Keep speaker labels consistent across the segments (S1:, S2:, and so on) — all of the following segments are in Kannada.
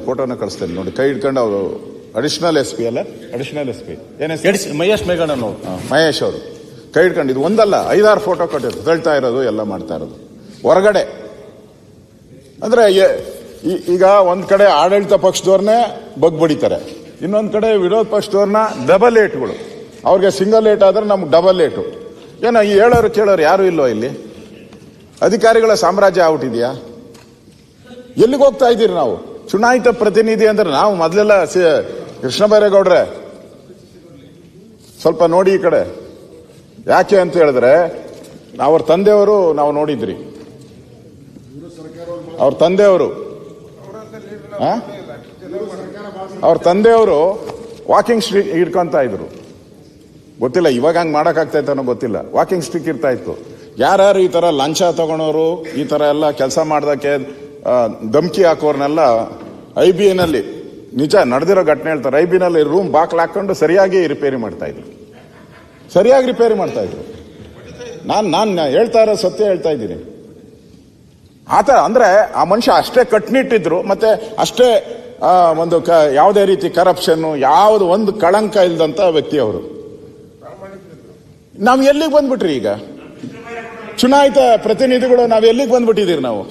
S1: ಫೋಟೋನ ಕಳಿಸ್ತೇನೆ ನೋಡಿ ಕೈ ಹಿಡ್ಕೊಂಡು ಅವರು ಅಡಿಷನಲ್ ಎಸ್ ಪಿ ಅಲ್ಲ? ಅಡಿಷನಲ್ ಎಸ್ ಪಿ ಏನೇ
S2: ಮಹೇಶ್ ಮೇಘಣ್ಣ
S1: ಹಾ, ಮಹೇಶ್ ಅವರು. ಕೈ ಹಿಡ್ಕೊಂಡು ಇದು ಒಂದಲ್ಲ ಐದಾರು ಫೋಟೋ ಕೊಟ್ಟಿದ್ದು ತಳ್ತಾ ಇರೋದು ಎಲ್ಲ ಮಾಡ್ತಾ ಇರೋದು. ಹೊರಗಡೆ. ಅಂದ್ರೆ ಎ- ಈಗ ಒಂದ್ ಕಡೆ ಆಡಳಿತ ಪಕ್ಷದವ್ರನ್ನೇ ಬಗ್ ಬಡಿತಾರೆ ಇನ್ನೊಂದ್ ಕಡೆ ವಿರೋಧ ಪಕ್ಷದವ್ರನ್ನ ಡಬಲ್ ಏಟ್ಗಳು ಅವ್ರಿಗೆ ಸಿಂಗಲ್ ಏಟ್ ಆದ್ರೆ ನಮ್ಗೆ ಡಬಲ್ ಏಟು ಏನೋ ಈ ಹೇಳೋರು ಕೇಳೋರು ಯಾರು ಇಲ್ವೋ ಇಲ್ಲಿ? ಅಧಿಕಾರಿಗಳ ಸಾಮ್ರಾಜ್ಯ ಆಗ್ಬಿಟ್ಟಿದ್ಯಾ ಎಲ್ಲಿಗೆ ಹೋಗ್ತಾ ಇದ್ದೀರಿ ನಾವು? ಚುನಾಯಿತ ಪ್ರತಿನಿಧಿ ಅಂದ್ರೆ ನಾವು ಮೊದಲೆಲ್ಲ ಕೃಷ್ಣ ಬೈರೇಗೌಡ್ರೆ ಸ್ವಲ್ಪ ನೋಡಿ ಈ ಕಡೆ. ಯಾಕೆ ಅಂತ ಹೇಳಿದ್ರೆ, ಅವ್ರ ತಂದೆಯವರು ನಾವು ನೋಡಿದ್ರಿ. ಅವ್ರ ತಂದೆಯವರು? ಅವ್ರ ತಂದೆಯವರು ವಾಕಿಂಗ್ ಸ್ಟ್ರೀಟ್ ಹಿಡ್ಕೊಂತ ಇದ್ರು. ಗೊತ್ತಿಲ್ಲ, ಇವಾಗ ಹಂಗೆ ಮಾಡೋಕ್ಕಾಗ್ತಾ ಗೊತ್ತಿಲ್ಲ. ವಾಕಿಂಗ್ ಸ್ಟಿಕ್ ಇರ್ತಾ ಇತ್ತು. ಯಾರ್ಯಾರು ಈ ತರ ಲಂಚ ತಗೊಳೋರು, ಈ ತರ ಎಲ್ಲ ಕೆಲಸ ಮಾಡ್ದಕ್ಕೆ ಧಮ್ಕಿ ಹಾಕೋರ್ನೆಲ್ಲ ಐ ಬಿ ಎನಲ್ಲಿ ನಿಜ ನಡೆದಿರೋ ಘಟನೆ ಹೇಳ್ತಾರೆ, ಐ ಬಿ ನಲ್ಲಿ ರೂಮ್ ಬಾಕ್ಲ್ ಹಾಕೊಂಡು ಸರಿಯಾಗಿ ರಿಪೇರಿ ಮಾಡ್ತಾ ಇದ್ರು. ಸರಿಯಾಗಿ ರಿಪೇರಿ ಮಾಡ್ತಾ ಇದ್ರು. ನಾನು ನಾನು ಹೇಳ್ತಾ ಇರೋ ಸತ್ಯ ಹೇಳ್ತಾ ಇದ್ದೀನಿ. ಆತ ಅಂದ್ರೆ ಆ ಮನುಷ್ಯ ಅಷ್ಟೇ ಕಟ್ನಿಟ್ಟಿದ್ರು, ಮತ್ತೆ ಅಷ್ಟೇ ಒಂದು ಕ, ಯಾವುದೇ ರೀತಿ ಕರಪ್ಷನ್ ಯಾವುದು ಒಂದು ಕಳಂಕ ಇಲ್ದಂತ ವ್ಯಕ್ತಿ ಅವರು. ನಾವು ಎಲ್ಲಿಗೆ ಬಂದ್ಬಿಟ್ರಿ ಈಗ? ಚುನಾಯಿತ ಪ್ರತಿನಿಧಿಗಳು ನಾವು ಎಲ್ಲಿಗೆ ಬಂದ್ಬಿಟ್ಟಿದ್ದೀರಿ ನಾವು?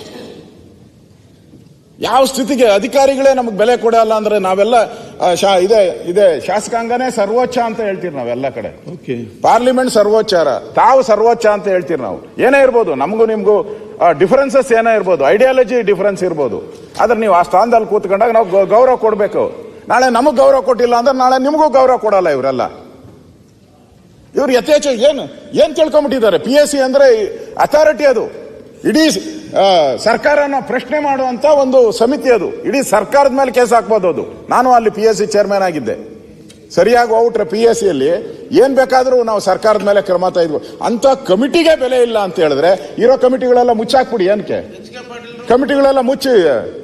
S1: ಯಾವ ಸ್ಥಿತಿಗೆ ಅಧಿಕಾರಿಗಳೇ ನಮಗೆ ಬೆಲೆ ಕೊಡಲ್ಲ ಅಂದ್ರೆ ನಾವೆಲ್ಲ ಶಾ- ಇದೆ ಇದೆ ಶಾಸಕಾಂಗನೇ ಸರ್ವೋಚ್ಚ ಅಂತ ಹೇಳ್ತೀವಿ ನಾವೆಲ್ಲ ಕಡೆ. ಪಾರ್ಲಿಮೆಂಟ್ ಸರ್ವೋಚ್ಚಾರ. ತಾವು ಸರ್ವೋಚ್ಚ ಅಂತ ಹೇಳ್ತೀರಿ ನಾವು. ಏನೇ ಇರ್ಬೋದು ನಮಗೂ ನಿಮ್ಗೂ ಡಿಫರೆನ್ಸಸ್ ಏನೇ ಇರ್ಬೋದು ಐಡಿಯಾಲಜಿ ಡಿಫರೆನ್ಸ್ ಇರ್ಬೋದು. ಆದ್ರೆ ನೀವು ಆ ಸ್ಥಾನದಲ್ಲಿ ಕೂತ್ಕೊಂಡಾಗ ನಾವು ಗೌರವ ಕೊಡಬೇಕು. ನಾಳೆ ನಮಗೆ ಗೌರವ ಕೊಟ್ಟಿಲ್ಲ ಅಂದ್ರೆ ನಾಳೆ ನಿಮಗೂ ಗೌರವ ಕೊಡಲ್ಲ ಇವರೆಲ್ಲ. ಇವ್ರು ಯಥೇಚ್ಛ ಏನು ಏನ್ ತಿಳ್ಕೊಂಬಿಟ್ಟಿದ್ದಾರೆ ಪಿ ಎಸ್ ಸಿ ಅಂದ್ರೆ ಅಥಾರಿಟಿ ಅದು. ಇಡೀ ಸರ್ಕಾರನ ಪ್ರಶ್ನೆ ಮಾಡುವಂತ ಒಂದು ಸಮಿತಿ ಅದು. ಇಡೀ ಸರ್ಕಾರದ ಮೇಲೆ ಕೇಸ್ ಹಾಕ್ಬೋದು ಅದು. ನಾನು ಅಲ್ಲಿ ಪಿ ಎಸ್ ಸಿ ಚೇರ್ಮನ್ ಆಗಿದ್ದೆ. ಸರಿಯಾಗಿ ಹೋಗ್ಬಿಟ್ರೆ ಪಿ ಎಸ್ ಸಿಯಲ್ಲಿ ಏನ್ ಬೇಕಾದರೂ ನಾವು ಸರ್ಕಾರದ ಮೇಲೆ ಕ್ರಮ ತಾಯಿದ್ವು ಅಂತ ಕಮಿಟಿಗೆ ಬೆಲೆ ಇಲ್ಲ ಅಂತ ಹೇಳಿದ್ರೆ ಇರೋ ಕಮಿಟಿಗಳೆಲ್ಲ ಮುಚ್ಚಾಕ್ಬಿಡಿ ಏನಕ್ಕೆ? ಕಮಿಟಿಗಳೆಲ್ಲ ಮುಚ್ಚಿ,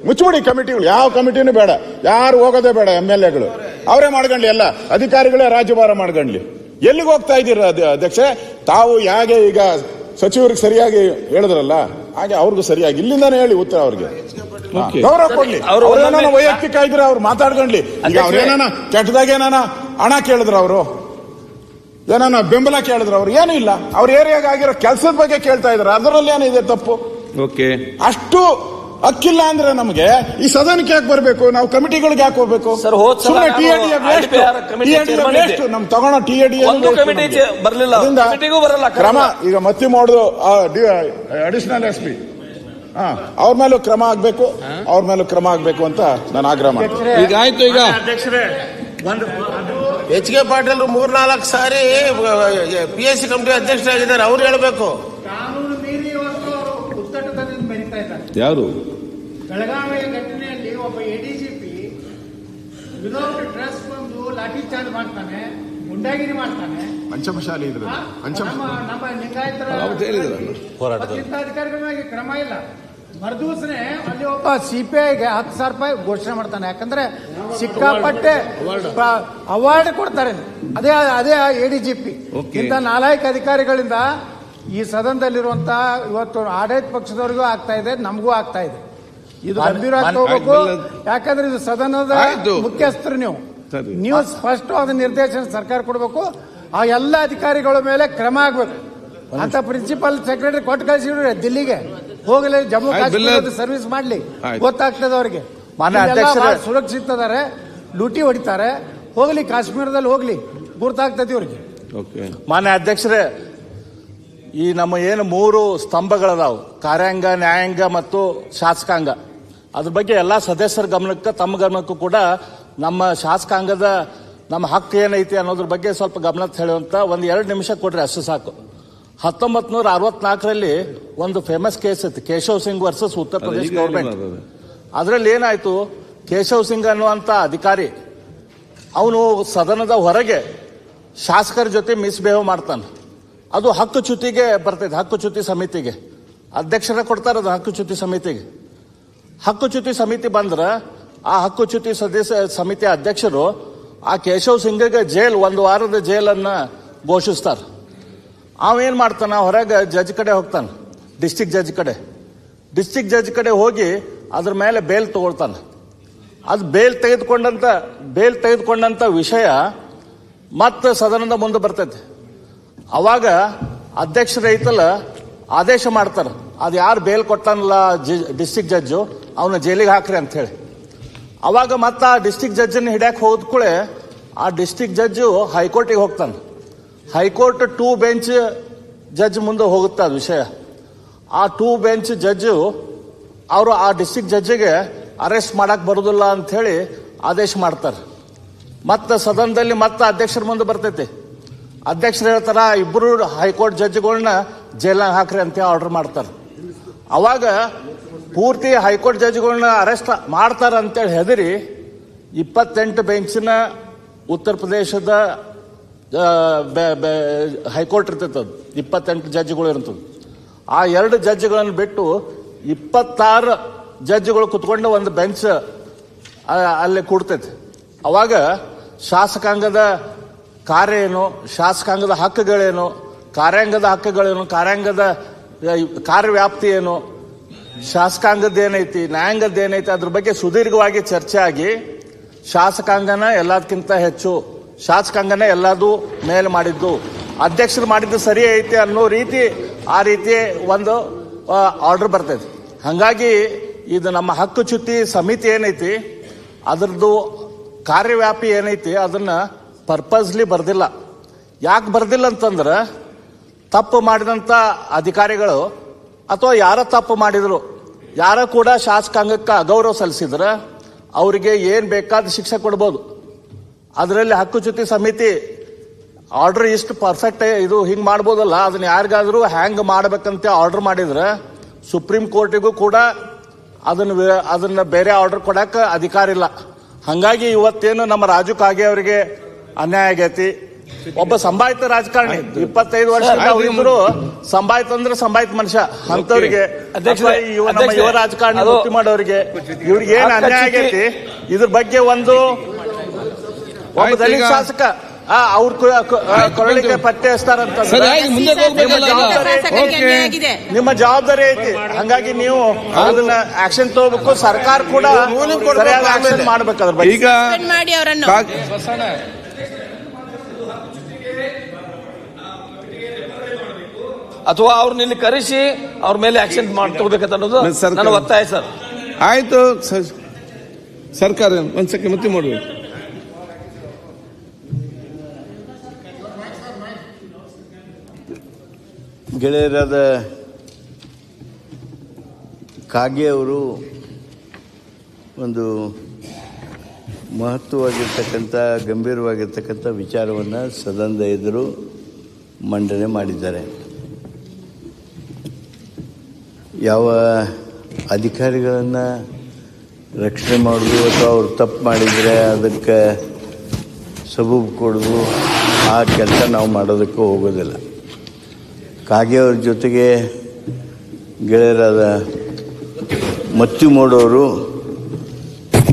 S1: ಮುಚ್ಚಿಬಿಡಿ ಕಮಿಟಿಗಳು. ಯಾವ ಕಮಿಟಿನೂ ಬೇಡ. ಯಾರು ಹೋಗೋದೇ ಬೇಡ ಎಂ ಎಲ್ ಎಗಳು. ಅವರೇ ಮಾಡ್ಕೊಂಡ್ಲಿ ಎಲ್ಲ. ಅಧಿಕಾರಿಗಳೇ ರಾಜ್ಯಭಾರ ಮಾಡ್ಕೊಂಡ್ಲಿ ಎಲ್ಲಿಗೆ ಹೋಗ್ತಾ ಇದ್ದೀರ ಅಧ್ಯಕ್ಷೆ? ತಾವು ಹೇಗೆ ಈಗ ಸಚಿವರಿಗೆ ಸರಿಯಾಗಿ ಹೇಳಿದ್ರಲ್ಲ ಹಾಗೆ ಅವ್ರಿಗೂ ಸರಿಯಾಗಿ. ಇಲ್ಲಿಂದಾನೇ ಹೇಳಿ ಉತ್ತರ ಅವ್ರಿಗೆ. ಗೌರವ ಕೊಡ್ಲಿ.
S2: ಅವ್ರು
S1: ಅವ್ರು ವೈಯಕ್ತಿಕ ಇದ್ರೆ ಅವ್ರು ಮಾತಾಡ್ಕೊಂಡ್ಲಿ. ಈಗ
S2: ಅವ್ರೇನ
S1: ಅವ್ರು ಏನಾನ ಕೆಟ್ಟದಾಗ ಏನಾನ ಹಣ ಕೇಳಿದ್ರು ಅವರು ಏನಾನ ಬೆಂಬಲ ಕೇಳಿದ್ರು ಅವ್ರು ಏನೂ ಇಲ್ಲ. ಅವ್ರ ಏರಿಯಾಗ ಆಗಿರೋ ಕೆಲಸದ ಬಗ್ಗೆ ಕೇಳ್ತಾ ಇದಾರೆ. ಅದರಲ್ಲಿ ಏನಿದೆ ತಪ್ಪು?
S2: ಓಕೆ
S1: ಅಷ್ಟು ಅಕ್ಕಿಲ್ಲ ಅಂದ್ರೆ ನಮಗೆ ಈ ಸದನಕ್ಕೆ ಯಾಕೆ ಬರಬೇಕು? ನಾವು ಕಮಿಟಿಗಳಿಗೆ ಯಾಕೆ ಹೋಗ್ಬೇಕು?
S3: ಸರ್, ಹೋದ್ ಸಲ
S1: ಸುಮ್ಮನೆ
S3: ನಾನು
S1: ಟಿ
S3: IPR committee chairman ಇದ್ದೆ.
S1: ನಮ್ ತಗೊಳ್ಳೋ ಟಿ
S3: ಒಂದು ಕಮಿಟಿ ಚೆ- ಬರ್ಲಿಲ್ಲ. committeeಗೂ ಬರಲ್ಲ,
S1: ಕ್ರಮ. ಈಗ ಮತ್ತೆ ಮಾಡುದು ಅಡಿಷನಲ್ ಎಸ್ ಪಿ ಹಾ ಅವ್ರ ಮೇಲೂ ಕ್ರಮ ಆಗ್ಬೇಕು ಅವ್ರ ಮೇಲೂ ಕ್ರಮ ಆಗ್ಬೇಕು ಅಂತ ನಾನು ಆಗ್ರಹ ಮಾಡ್ತೀನಿ.
S2: ಈಗ ಆಯ್ತು ಈಗ.
S4: ಎಚ್ ಕೆ ಪಾಟೀಲ್ ಮೂರ್ನಾಲ್ಕು ಸಾರಿ ಪಿ ಎಸ್ ಸಿ ಕಮಿಟಿ ಅಧ್ಯಕ್ಷರಾಗಿದ್ದಾರೆ ಅವ್ರು ಹೇಳ್ಬೇಕು
S5: ಕಾನೂನು ಮೀರಿ ಇವತ್ತು ಅವರು ಉದ್ದಟತನದಿಂದ ಮೆರೀತಾ ಇದ್ದಾರೆ
S2: ಯಾರು?
S5: ಬೆಳಗಾವಿ ಘಟನೆಯಲ್ಲಿ ಒಬ್ಬ ಎಡಿಜಿಪಿ ವಿದೌಟ್ ಡ್ರೆಸ್ ಬಂದು ಲಾಠಿ ಚಾರ್ಜ್ ಮಾಡ್ತಾನೆ ಗುಂಡಾಗಿರಿ ಮಾಡ್ತಾನೆ.
S1: ಪಂಚಮಶಾಲಿ ಇದ್ರೆ?
S5: ನಮ್ಮ ನಮ್ಮ ಲಿಂಗಾಯತರ. ಮೇಲೆ ಕ್ರಮ ಇಲ್ಲ. ಮರುದಿವಸನೆ ಅಲ್ಲಿ ಒಬ್ಬ ಸಿಪಿಐಗೆ ಹತ್ತು ಸಾವಿರ ರೂಪಾಯಿ ಘೋಷಣೆ ಮಾಡ್ತಾನೆ. ಯಾಕಂದ್ರೆ ಸಿಕ್ಕಾಪಟ್ಟೆ ಅವಾರ್ಡ್. ಕೊಡ್ತಾರೆ. ಅದೇ ಅದೇ ಎಡಿಜಿಪಿ
S2: ಪಿ.
S5: ಇಂಥ ನಾಲ್ಕು ಅಧಿಕಾರಿಗಳಿಂದ ಈ ಸದನದಲ್ಲಿರುವಂತಹ ಇವತ್ತು ಆಡಳಿತ ಪಕ್ಷದವರಿಗೂ ಆಗ್ತಾ ಇದೆ ನಮಗೂ ಆಗ್ತಾ ಇದೆ. ಇದು ಗಂಭೀರ
S2: ತಗೋಬೇಕು
S5: ಹೋಗ್ಬೇಕು. ಯಾಕಂದ್ರೆ ಇದು ಸದನದ ಮುಖ್ಯಸ್ಥರು ನೀವು. ನೀವು ಸ್ಪಷ್ಟವಾದ ನಿರ್ದೇಶನ ಸರ್ಕಾರ ಕೊಡಬೇಕು. ಆ ಎಲ್ಲ ಅಧಿಕಾರಿಗಳ ಮೇಲೆ ಕ್ರಮ ಆಗ್ಬೇಕು. ಅಂತ ಪ್ರಿನ್ಸಿಪಲ್ ಸೆಕ್ರೆಟರಿ ಕೊಟ್ಟು ಕಳಿಸಿಡ್ರಿ ದಿಲ್ಲಿಗೆ. ಹೋಗಲಿ ಜಮ್ಮು
S2: ಕಾಶ್ಮೀರ
S5: ಕಾಶ್ಮೀರದ ಸರ್ವಿಸ್ ಮಾಡ್ಲಿ. ಗೊತ್ತಾಗ್ತದೆ ಅವರಿಗೆ.
S3: ಮಾನ್ಯ
S5: ಇಲ್ಲೆಲ್ಲ
S3: ಅಧ್ಯಕ್ಷರೇ.
S5: ಸುರಕ್ಷಿತ ಇದ್ದಾರೆ ಡ್ಯೂಟಿ ಹೊಡಿತಾರೆ. ಹೋಗ್ಲಿ ಕಾಶ್ಮೀರದಲ್ಲಿ ಹೋಗ್ಲಿ. ಗುರ್ತಾಗ್ತದೆ ಇವರಿಗೆ.
S2: ಓಕೆ
S3: ಮಾನ್ಯ ಅಧ್ಯಕ್ಷರೇ ಈ ನಮ್ಮ ಏನು ಮೂರು ಸ್ತಂಭಗಳದಾವು ಕಾರ್ಯಾಂಗ ನ್ಯಾಯಾಂಗ ಮತ್ತು ಶಾಸಕಾಂಗ. ಅದ್ರ ಬಗ್ಗೆ ಎಲ್ಲ ಸದಸ್ಯರ ಗಮನಕ್ಕೆ ತಮ್ಮ ಗಮನಕ್ಕೂ ಕೂಡ ನಮ್ಮ ಶಾಸಕಾಂಗದ ನಮ್ಮ ಹಕ್ಕು ಏನೈತಿ ಅನ್ನೋದ್ರ ಬಗ್ಗೆ ಸ್ವಲ್ಪ ಗಮನ ಹೇಳುವಂತ ಒಂದು ಎರಡು ನಿಮಿಷ ಕೊಡ್ರಿ ಅಷ್ಟು ಸಾಕು. ಹತ್ತೊಂಬತ್ ನೂರ ಅರವತ್ನಾಲ್ಕರಲ್ಲಿ ಒಂದು ಫೇಮಸ್ ಕೇಸ್ ಇತ್ತು ಕೇಶವ್ ಸಿಂಗ್ ವರ್ಸಸ್ ಉತ್ತರ ಪ್ರದೇಶ ಗೌರ್ಮೆಂಟ್. ಅದರಲ್ಲಿ ಏನಾಯ್ತು ಕೇಶವ್ ಸಿಂಗ್ ಅನ್ನುವಂತ ಅಧಿಕಾರಿ ಅವನು ಸದನದ ಹೊರಗೆ ಶಾಸಕರ ಜೊತೆ ಮಿಸ್ಬಿಹೇವ್ ಮಾಡ್ತಾನೆ. ಅದು ಹಕ್ಕು ಚ್ಯುತಿಗೆ ಬರ್ತೈತೆ, ಹಕ್ಕು ಚ್ಯುತಿ ಸಮಿತಿಗೆ. ಅಧ್ಯಕ್ಷರ ಕೊಡ್ತಾರೆ ಅದು ಹಕ್ಕು ಚ್ಯುತಿ ಸಮಿತಿಗೆ. ಹಕ್ಕು ಚ್ಯುತಿ ಸಮಿತಿ ಬಂದ್ರೆ ಆ ಹಕ್ಕು ಚ್ಯುತಿ ಸದಸ್ಯ, ಸಮಿತಿ ಅಧ್ಯಕ್ಷರು ಆ ಕೇಶವ್ ಸಿಂಗ್ಗೆ ಜೈಲ್, ಒಂದು ವಾರದ ಜೈಲನ್ನ ಘೋಷಿಸ್ತಾರೆ. ಅವೇನು ಮಾಡ್ತಾನೆ? ಹೊರಗೆ ಜಜ್ ಕಡೆ ಹೋಗ್ತಾನೆ ಡಿಸ್ಟಿಕ್ ಜಜ್ ಕಡೆ. ಡಿಸ್ಟಿಕ್ ಜಜ್ ಕಡೆ ಹೋಗಿ ಅದ್ರ ಮೇಲೆ ಬೇಲ್ ತಗೊಳ್ತಾನೆ. ಅದು ಬೇಲ್ ತೆಗೆದುಕೊಂಡಂಥ ಬೇಲ್ ತೆಗೆದುಕೊಂಡಂಥ ವಿಷಯ ಮತ್ತೆ ಸದನದ ಮುಂದೆ ಬರ್ತೈತೆ. ಅವಾಗ ಅಧ್ಯಕ್ಷರ ಐತಲ್ಲ ಆದೇಶ ಮಾಡ್ತಾರೆ. ಅದು ಯಾರು ಬೇಲ್ ಕೊಟ್ಟಾನಲ್ಲ ಡಿಸ್ಟಿಕ್ ಜಡ್ಜು ಅವನ ಜೈಲಿಗೆ ಹಾಕ್ರಿ ಅಂತ ಹೇಳಿ. ಅವಾಗ ಮತ್ತೆ ಆ ಡಿಸ್ಟಿಕ್ ಜಡ್ಜನ್ನು ಹಿಡ್ಯಾಕ್ ಹೋದ ಕೂಡಲೇ ಆ ಡಿಸ್ಟಿಕ್ ಜಡ್ಜು ಹೈಕೋರ್ಟಿಗೆ ಹೋಗ್ತಾನೆ. ಹೈಕೋರ್ಟ್ ಟೂ ಬೆಂಚ್ ಜಡ್ಜ್ ಮುಂದೆ ಹೋಗುತ್ತೆ ಅದು ವಿಷಯ. ಆ ಟೂ ಬೆಂಚ್ ಜಡ್ಜು ಅವರು ಆ ಡಿಸ್ಟಿಕ್ ಜಡ್ಜಿಗೆ ಅರೆಸ್ಟ್ ಮಾಡಕ್ ಬರೋದಿಲ್ಲ ಹೇಳಿ ಆದೇಶ ಮಾಡ್ತಾರೆ. ಮತ್ತೆ ಸದನದಲ್ಲಿ ಮತ್ತೆ ಅಧ್ಯಕ್ಷರ ಮುಂದೆ ಬರ್ತೈತಿ. ಅಧ್ಯಕ್ಷರು ಹೇಳ್ತಾರ ಇಬ್ಬರು ಹೈಕೋರ್ಟ್ ಜಡ್ಜ್ಗಳನ್ನ ಜೈಲಾಗ ಹಾಕ್ರಿ ಅಂತ ಆರ್ಡರ್ ಮಾಡ್ತಾರೆ. ಅವಾಗ ಪೂರ್ತಿ ಹೈಕೋರ್ಟ್ ಜಡ್ಜ್ಗಳನ್ನ ಅರೆಸ್ಟ್ ಮಾಡ್ತಾರ ಅಂತೇಳಿ ಹೆದರಿ ಇಪ್ಪತ್ತೆಂಟು ಬೆಂಚಿನ ಉತ್ತರ ಪ್ರದೇಶದ ಹೈಕೋರ್ಟ್ ಇರ್ತೈತೆ ಅದು. ಇಪ್ಪತ್ತೆಂಟು ಜಡ್ಜ್ಗಳು ಇರ್ತದೆ ಆ ಎರಡು ಜಡ್ಜ್ಗಳನ್ನು ಬಿಟ್ಟು ಇಪ್ಪತ್ತಾರು ಜಡ್ಜ್ಗಳು ಕುತ್ಕೊಂಡು ಒಂದು ಬೆಂಚ್ ಅಲ್ಲಿ ಕೂಡ್ತೈತೆ. ಅವಾಗ ಶಾಸಕಾಂಗದ ಕಾರ್ಯ ಏನು ಶಾಸಕಾಂಗದ ಹಕ್ಕುಗಳೇನು, ಕಾರ್ಯಾಂಗದ ಹಕ್ಕುಗಳೇನು, ಕಾರ್ಯಾಂಗದ ಕಾರ್ಯವ್ಯಾಪ್ತಿ ಏನು ಶಾಸಕಾಂಗದ ಏನೈತಿ ನ್ಯಾಯಾಂಗದ ಏನೈತಿ ಅದ್ರ ಬಗ್ಗೆ ಸುದೀರ್ಘವಾಗಿ ಚರ್ಚೆ ಆಗಿ ಶಾಸಕಾಂಗನ ಎಲ್ಲದಕ್ಕಿಂತ ಹೆಚ್ಚು, ಶಾಸಕಾಂಗನ ಎಲ್ಲದೂ ಮೇಲೆ ಮಾಡಿದ್ದು. ಅಧ್ಯಕ್ಷರು ಮಾಡಿದ್ದು ಸರಿ ಐತಿ ಅನ್ನೋ ರೀತಿ ಆ ರೀತಿ ಒಂದು ಆರ್ಡರ್ ಬರ್ತೈತಿ. ಹಂಗಾಗಿ ಇದು ನಮ್ಮ ಹಕ್ಕುಚ್ಯುತಿ ಸಮಿತಿ ಏನೈತಿ, ಅದರದ್ದು ಕಾರ್ಯವ್ಯಾಪಿ ಏನೈತಿ, ಅದನ್ನ ಪರ್ಪಸ್ಲಿ ಬರ್ದಿಲ್ಲ. ಯಾಕೆ ಬರ್ದಿಲ್ಲ ಅಂತಂದ್ರೆ ತಪ್ಪು ಮಾಡಿದಂಥ ಅಧಿಕಾರಿಗಳು ಅಥವಾ ಯಾರ ತಪ್ಪು ಮಾಡಿದ್ರು, ಯಾರ ಕೂಡ ಶಾಸಕಾಂಗಕ್ಕೆ ಅಗೌರವ ಸಲ್ಲಿಸಿದ್ರೆ ಅವರಿಗೆ ಏನು ಬೇಕಾದ ಶಿಕ್ಷೆ ಕೊಡ್ಬೋದು. ಅದರಲ್ಲಿ ಹಕ್ಕುಚ್ಯುತಿ ಸಮಿತಿ ಆರ್ಡರ್ ಇಷ್ಟು ಪರ್ಫೆಕ್ಟ್ ಇದು ಹಿಂಗೆ ಮಾಡ್ಬೋದಲ್ಲ, ಅದನ್ನ ಯಾರಿಗಾದರೂ ಹ್ಯಾಂಗ್ ಮಾಡ್ಬೇಕಂತ ಆರ್ಡರ್ ಮಾಡಿದ್ರೆ ಸುಪ್ರೀಂ ಕೋರ್ಟಿಗೂ ಕೂಡ ಅದನ್ನ ಅದನ್ನು ಬೇರೆ ಆರ್ಡರ್ ಕೊಡಕ ಅಧಿಕಾರ ಇಲ್ಲ. ಹಾಗಾಗಿ ಇವತ್ತೇನು ನಮ್ಮ ರಾಜು ಕಾಗೆ ಅವರಿಗೆ ಅನ್ಯಾಯ ಆಗೈತಿ. ಒಬ್ಬ ಸಂಭಾಯಿತ ರಾಜಕಾರಣಿ ಇಪ್ಪತ್ತೈದು ವರ್ಷ ಇದ್ರು ಸಂಭಾಯಿತ ಅಂದ್ರೆ ಸಂಭಾಯಿತ ಮನುಷ್ಯ. ಅಂತವ್ರಿಗೆ ಯುವ ರಾಜಕಾರಣಿ ಗೊತ್ತಿ ಮಾಡೋರಿಗೆ ಇವ್ರಿಗೆ ಏನ್ ಅನ್ಯಾಯ ಆಗೈತಿ? ಇದ್ರ ಬಗ್ಗೆ ಒಂದು ಒಬ್ಬ ದಲಿತ ಶಾಸಕ ಆ, ಅವ್ರ ಕೊರಳಿಗೆ ಪಟ್ಟೆ ಹಚ್ತಾರಂತ
S6: ಆಗಿದೆ?
S3: ನಿಮ್ಮ ಜವಾಬ್ದಾರಿ ಐತಿ. ಹಂಗಾಗಿ ನೀವು ಅದನ್ನ ಆಕ್ಷನ್ ತಗೋಬೇಕು. ಸರ್ಕಾರ ಕೂಡ ಸರಿಯಾದ ಆಕ್ಷನ್. ಮಾಡ್ಬೇಕು ಅದ್ರ ಬಗ್ಗೆ.
S2: ಈಗ
S6: ಮಾಡಿ ಅವರನ್ನು.
S2: ಅಥವಾ ಅವ್ರನ್ನ ಇಲ್ಲಿ ಕರೆಸಿ ಅವ್ರ ಮೇಲೆ ಆಕ್ಷನ್ ಮಾಡಿ ತಗೋಬೇಕಂತ ಅನ್ನೋದು
S7: ಸರ್ಕಾರ-
S2: ನನ್ನ ಒತ್ತಾಯ ಸರ್.
S7: ಆಯ್ತು ಸ- ಸರ್ಕಾರ ಒಂದ್ ಸೆಕೆಂಡ್ ಮತ್ತೆ ಮಾಡ್ಬೇಕು
S8: ಗೆಳೆಯರಾದ ಕಾಗೆ ಅವರು ಒಂದು ಮಹತ್ವವಾಗಿರ್ತಕ್ಕಂಥ ಗಂಭೀರವಾಗಿರ್ತಕ್ಕಂಥ ವಿಚಾರವನ್ನು ಸದನದ ಎದುರು ಮಂಡನೆ ಮಾಡಿದ್ದಾರೆ. ಯಾವ ಅಧಿಕಾರಿಗಳನ್ನು ರಕ್ಷಣೆ ಮಾಡೋದು ಅಥವಾ ಅವ್ರು ತಪ್ಪು ಮಾಡಿದರೆ ಅದಕ್ಕೆ ಸಬೂಬು ಕೊಡೋದು, ಆ ಕೆಲಸ ನಾವು ಮಾಡೋದಕ್ಕೆ ಹೋಗೋದಿಲ್ಲ. ಕಾಗೆ ಅವ್ರ ಜೊತೆಗೆ ಗೆಳೆಯರಾದ ಮತ್ತಿ ಮೋಡವರು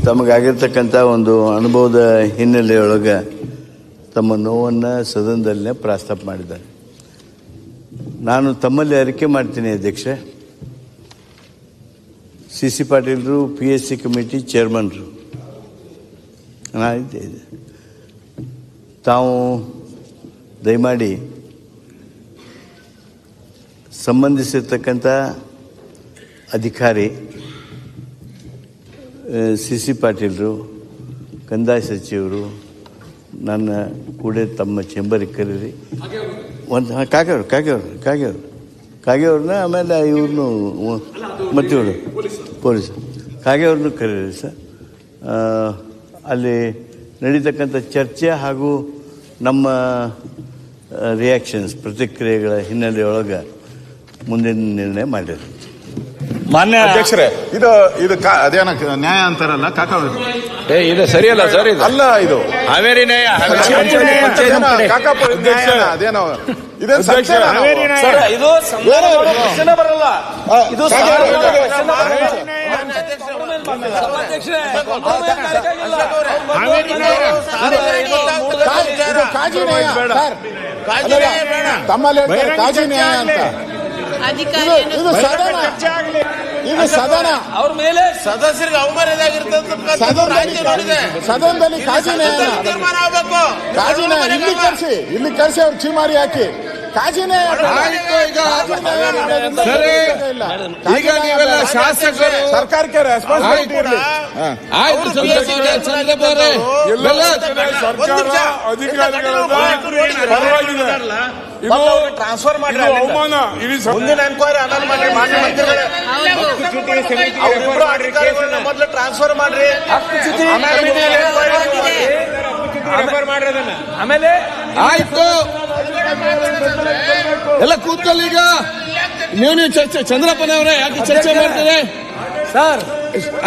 S8: ತಮಗಾಗಿರ್ತಕ್ಕಂಥ ಒಂದು ಅನುಭವದ ಹಿನ್ನೆಲೆಯೊಳಗೆ ತಮ್ಮ ನೋವನ್ನು ಸದನದಲ್ಲೇ ಪ್ರಸ್ತಾಪ ಮಾಡಿದ್ದಾರೆ. ನಾನು ತಮ್ಮಲ್ಲಿ ಅರಿಕೆ ಮಾಡ್ತೀನಿ ಅಧ್ಯಕ್ಷೆ. ಸಿ ಸಿ ಪಾಟೀಲ್ರು, ಪಿ ಎಸ್ ಸಿ ಕಮಿಟಿ ಚೇರ್ಮನ್ರು. ಇದೆ ತಾವು ದಯಮಾಡಿ ಸಂಬಂಧಿಸಿರ್ತಕ್ಕಂಥ ಅಧಿಕಾರಿ ಸಿ ಸಿ ಪಾಟೀಲರು, ಕಂದಾಯ ಸಚಿವರು, ನನ್ನ ಕೂಡ ತಮ್ಮ ಚೇಂಬರಿಗೆ ಕರೀರಿ ಒಂದು, ಹಾಂ ಕಾಗೆಯವರು ಕಾಗೆಯವರು ಕಾಗೆಯವರು ಕಾಗೆಯವ್ರನ್ನ ಆಮೇಲೆ ಇವ್ರನ್ನು ಮತ್ತೆ ಇವರು ಪೊಲೀಸ್. ಕಾಗೆಯವ್ರನ್ನೂ ಕರೀರಿ ಸರ್. ಆ, ಅಲ್ಲಿ ನಡೀತಕ್ಕಂಥ ಚರ್ಚೆ ಹಾಗೂ ನಮ್ಮ ರಿಯಾಕ್ಷನ್ಸ್ ಪ್ರತಿಕ್ರಿಯೆಗಳ ಹಿನ್ನೆಲೆಯೊಳಗೆ ಮುಂದಿನ ನಿರ್ಣಯ ಮಾಡಿರಿ.
S3: ಮಾನ್ಯ
S1: ಅಧ್ಯಕ್ಷರೇ ಇದು ಇದು ಕಾ- ಅದೇನ ನ್ಯಾಯ ಅಂತಾರಲ್ಲ ಕಾಕ
S2: ಏ ಇದು ಸರಿಯಲ್ಲ ಸರ್ ಇದು.
S1: ಅಲ್ಲ ಇದು
S2: ಹಾವೇರಿ ನ್ಯಾಯ
S1: ಅದೇನೋ ಕಾಕಪ್ಪ ನ್ಯಾಯನ, ಅದೇನೋ. ಇದೇನ್
S2: ಇದು ಪ್ರಶ್ನೆ ಬರಲ್ಲ.
S5: ಕಾಜಿ ನ್ಯಾಯ.
S1: ತಮ್ಮಲ್ಲಿ ಕಾಜಿ ನ್ಯಾಯ ಅಂತ.
S5: ಇದು ಸದನ.
S1: ಈಗ ಸದನ.
S2: ಅವ್ರ ಮೇಲೆ
S4: ಸದಸ್ಯರಿಗೆ ಅವಮಾನ
S1: ಸದನದಲ್ಲಿ ಸದನದಲ್ಲಿ ಕಾಜಿನ ಕಾಜಿನ ಇಲ್ಲಿ ಕರೆಸಿ ಇಲ್ಲಿ ಕರ್ಸಿ ಅವ್ರು ಚೀಮಾರಿ ಹಾಕಿ. ಕಾಜಿನೇ
S7: ಈಗ ನೀವೆಲ್ಲ ಶಾಸಕರು.
S1: ಸರ್ಕಾರಕ್ಕೆ ರೆಸ್ಪಾನ್ಸಿಬಿಲಿಟಿ ಇರಲಿ.
S7: ಆಯ್ತು ಅವರೇ ಎಲ್ಲ
S9: ಸರ್ಕಾರ ಇದು
S2: ಟ್ರಾನ್ಸ್ಫರ್
S9: ಮಾಡಿ
S2: ಮಾಡ್ರಿ
S9: ಅವಮಾನ. ಇಡೀ
S2: ಮುಂದಿನ ಎನ್ಕ್ವೈರಿ ಅನೌನ್ಸ್ ಮಾಡ್ರಿ ಮಾನ್ಯ ಮಂತ್ರಿಗಳೇ. ಅಧಿಕಾರಿಗಳನ್ನ ಮೊದಲು ಟ್ರಾನ್ಸ್ಫರ್ ಮಾಡ್ರಿ. ಆಮೇಲೆ ಆಮೇಲೆ
S7: ಆಯ್ತು. ಎಲ್ಲ ಕೂತಲ್ಲಿ ಈಗ. ನೀವು ನೀವು ಚರ್ಚೆ ಚಂದ್ರಪ್ಪನವರೇ ಯಾಕೆ ಚರ್ಚೆ ಮಾಡ್ತಾರೆ?
S2: ಸರ್.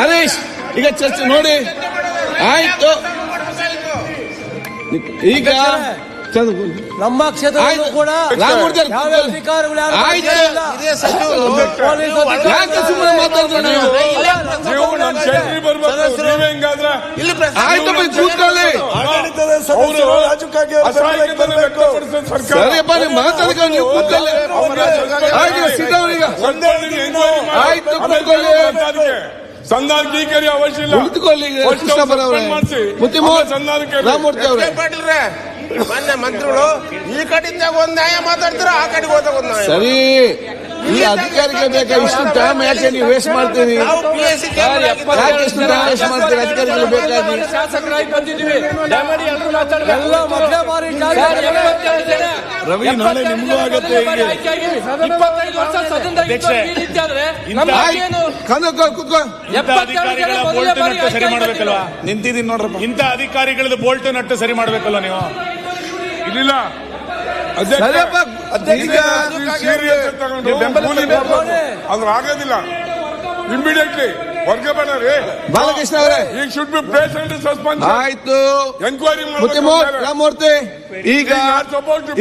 S7: ಹರೀಶ್ ಈಗ ಚರ್ಚೆ ನೋಡಿ. ಆಯ್ತು. ಈಗ
S2: ನಮ್ಮ ಕ್ಷೇತ್ರದಲ್ಲೂ ಕೂಡ
S7: ರಾಮಮೂರ್ತಿ ಅವ್ರು
S2: ಯಾವ
S7: ಕೂತ್ಕೊಳ್ಳಿ.
S2: ಅಧಿಕಾರಿಗಳು ಯಾರು
S7: ಆಯ್ತು
S9: ಅವಶ್ಯ ಇಲ್ಲ.
S7: ಕುಳಿತುಕೊಳ್ಳಿ
S9: ಸಂಧಾನಕ್ಕೆ
S7: ರಾಮಮೂರ್ತಿ ಅವರೇ.
S4: ಪಾಟೀಲ್ರೆ ಮಾನ್ಯ ಮಂತ್ರಿಗಳು ಈ ಕಡೆಯಿಂದ ಒಂದ್ ನ್ಯಾಯ ಮಾತಾಡ್ತೀರಾ ಆ ಕಡೆಗೆ ಹೋದಾಗ ಒಂದ್ ನ್ಯಾಯ
S7: ಸರಿ. ಈ ಅಧಿಕಾರಿಗೆ ಬೇಕಾ ಇಷ್ಟು ಟೈಮ್ ಯಾಕೆ ನೀವು ವೇಸ್ಟ್ ಮಾಡ್ತೀರಿ?
S4: ನಾವು ಪಿ ಎಸ್ ಸಿ
S7: ಯಾಕೆ ಇಷ್ಟು ಟೈಮ್ ವೇಸ್ಟ್ ಮಾಡ್ತೀರಿ? ಅಧಿಕಾರಿಗಳು ಬೇಕಾಗಿ?
S2: ಶಾಸಕರಾಗಿ ಬಂದಿದ್ದೀವಿ. ದಯಮಾಡಿ ಎಲ್ಲರೂ ಮಾತಾಡ್ಬೇಕು. ಎಲ್ಲ ಮೊದಲೇ ಬಾರಿ
S9: ರವಿ ನಾಳೆ ನಿಮಗೂ ಆಗತ್ತೆ ಹೀಗೆ.
S2: ಇಪ್ಪತ್ತೈದು ವರ್ಷ ಸದನದಾಗ ಈ ರೀತಿ ಆದ್ರೆ ನಮ್ಗೆ ಏನು
S7: ಕಂದ ಕೂತ್ಕೊ
S2: ಎಪ್ಪತ್ತೆರಡು ಜನ ಮೊದಲನೇ
S10: ಸರಿ ಮಾಡ್ಬೇಕಲ್ವಾ
S1: ನಿಂತಿದ್ದೀನಿ ನೋಡ್ರಪ್ಪ.
S10: ಇಂಥ ಅಧಿಕಾರಿಗಳ ಬೋಲ್ಟ್ ನಟ್ಟು ಸರಿ ಮಾಡ್ಬೇಕಲ್ವಾ ನೀವು?
S9: ಇಲ್ಲಿಲ್ಲ. ಅದ್ರ ಆಗೋದಿಲ್ಲ. ಇಮಿಡಿಯೇಟ್ಲಿ ವರ್ಗಬೇಡ ರೀ.
S7: ಬಾಲಕೃಷ್ಣ ಅವರೇ.
S9: ಈಗ ಶುಡ್ ಬಿ ಪೇಷಂಟ್ ಸಸ್ಪೆನ್ಷನ್
S7: ಆಯ್ತು. ಎನ್ಕ್ವೈರಿ ರಾಮಮೂರ್ತಿ ಈಗ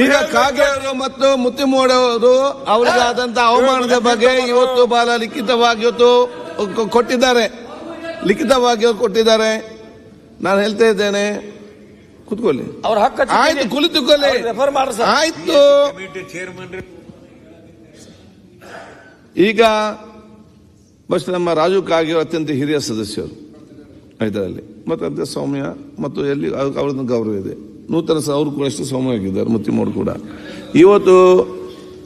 S7: ಈಗ ಕಾಗೆ ಅವರು ಮತ್ತು ಮುತ್ತಿಮೋಡ್ ಅವರು ಅವರಿಗಾದಂತ ಅವಮಾನದ ಬಗ್ಗೆ ಇವತ್ತು ಬಾಲ ಲಿಖಿತವಾಗಿ ಇವತ್ತು ಕೊಟ್ಟಿದ್ದಾರೆ. ಲಿಖಿತವಾಗಿ ಕೊಟ್ಟಿದ್ದಾರೆ. ನಾನು ಹೇಳ್ತಾ ಇದ್ದೇನೆ ಕುತ್ಕೊಳ್ಳಿ.
S2: ಅವ್ರ ಹಕ್ಕ
S7: ಆಯ್ತು ಕುಳಿತುಕೊಳ್ಳಿ
S2: ರೆಫರ್ ಮಾಡ್ರಿ ಸರ್.
S7: ಆಯ್ತು. ಈಗ ಬಸ್ ನಮ್ಮ ರಾಜು ಕಾಗೆ ಅತ್ಯಂತ ಹಿರಿಯ ಸದಸ್ಯರು. ಇದರಲ್ಲಿ ಮತ್ತು ಅದೇ ಸೌಮ್ಯ ಮತ್ತು ಎಲ್ಲಿ ಅವ್ರ- ಅವ್ರದ್ದು ಗೌರವ ಇದೆ. ನೂತನ ಅವರು ಕೂಡ ಎಷ್ಟು ಸೌಮ್ಯ ಸೌಮ್ಯವಾಗಿದ್ದಾರೆ ಮುತ್ತಿಮೋಡು ಕೂಡ. ಇವತ್ತು